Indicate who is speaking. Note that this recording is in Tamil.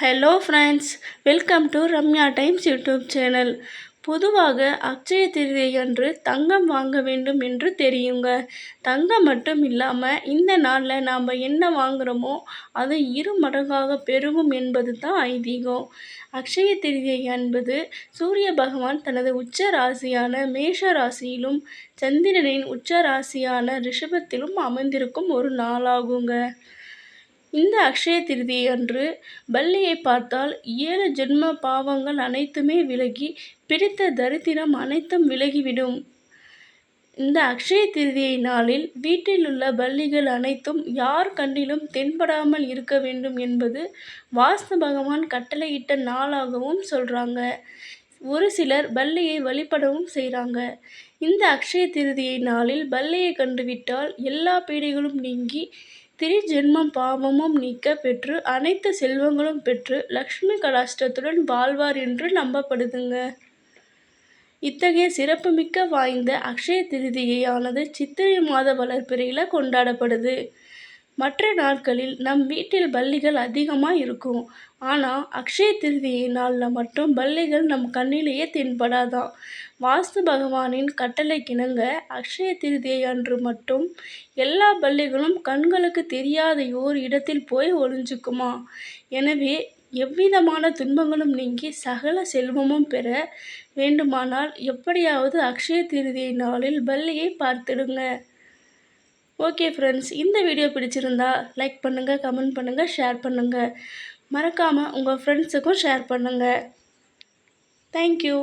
Speaker 1: Hello friends welcome to Ramya Times YouTube channel பொதுவாக அக்ஷய திருதி அன்று தங்கம் வாங்க வேண்டும் என்று தெரியுங்க. தங்கம் மட்டும் இல்லாமல் இந்த நாளில் நாம் என்ன வாங்குகிறோமோ அது இரு மடங்காக பெருகும் என்பது தான் ஐதீகம். அக்ஷய திருதியை என்பது சூரிய பகவான் தனது உச்ச ராசியான மேஷ ராசியிலும் சந்திரனின் உச்ச ராசியான ரிஷபத்திலும் அமர்ந்திருக்கும் ஒரு நாளாகுங்க. இந்த அக்ஷய திருதியை அன்று பல்லியை பார்த்தால் ஏழு ஜென்ம பாவங்கள் அனைத்துமே விலகி பிடித்த தரித்திரம் அனைத்தும் விலகிவிடும். இந்த அக்ஷய திருதியை நாளில் வீட்டில் உள்ள பள்ளிகள் அனைத்தும் யார் கண்ணிலும் தென்படாமல் இருக்க வேண்டும் என்பது வாஸ்து பகவான் கட்டளையிட்ட நாளாகவும் சொல்கிறாங்க ஒரு சிலர் பல்லியை வழிபடவும் செய்கிறாங்க இந்த அக்ஷய திருதியை நாளில் பல்லியை கண்டுவிட்டால் எல்லா பீடைகளும் நீங்கி திரிஜென்மம் பாவமும் நீக்க பெற்று அனைத்து செல்வங்களும் பெற்று லக்ஷ்மி கடாஷ்டத்துடன் வாழ்வார் என்று நம்பப்படுதுங்க. இத்தகைய சிறப்புமிக்க வாய்ந்த அக்ஷய திருதியையானது சித்திரை மாத வளர்ப்பிறையில் கொண்டாடப்படுது. மற்ற நாட்களில் நம் வீட்டில் பள்ளிகள் அதிகமாக இருக்கும் ஆனால் அக்ஷய திருதியை நாளில் மட்டும் பள்ளிகள் நம் கண்ணிலேயே தென்படாதான் வாஸ்து பகவானின் கட்டளை கிணங்க அக்ஷய திருதியை அன்று மட்டும் எல்லா பள்ளிகளும் கண்களுக்கு தெரியாத ஓர் இடத்தில் போய் ஒளிஞ்சுக்குமா? எனவே எவ்விதமான துன்பங்களும் நீங்கி சகல செல்வமும் பெற வேண்டுமானால் எப்படியாவது அக்ஷய திருதியை நாளில் பள்ளியை பார்த்துடுங்க. ஓகே ஃப்ரெண்ட்ஸ் இந்த வீடியோ பிடிச்சிருந்தா லைக் பண்ணுங்கள் கமெண்ட் பண்ணுங்கள் ஷேர் பண்ணுங்கள் மறக்காமல் உங்கள் ஃப்ரெண்ட்ஸுக்கும் ஷேர் பண்ணுங்கள் தேங்க்யூ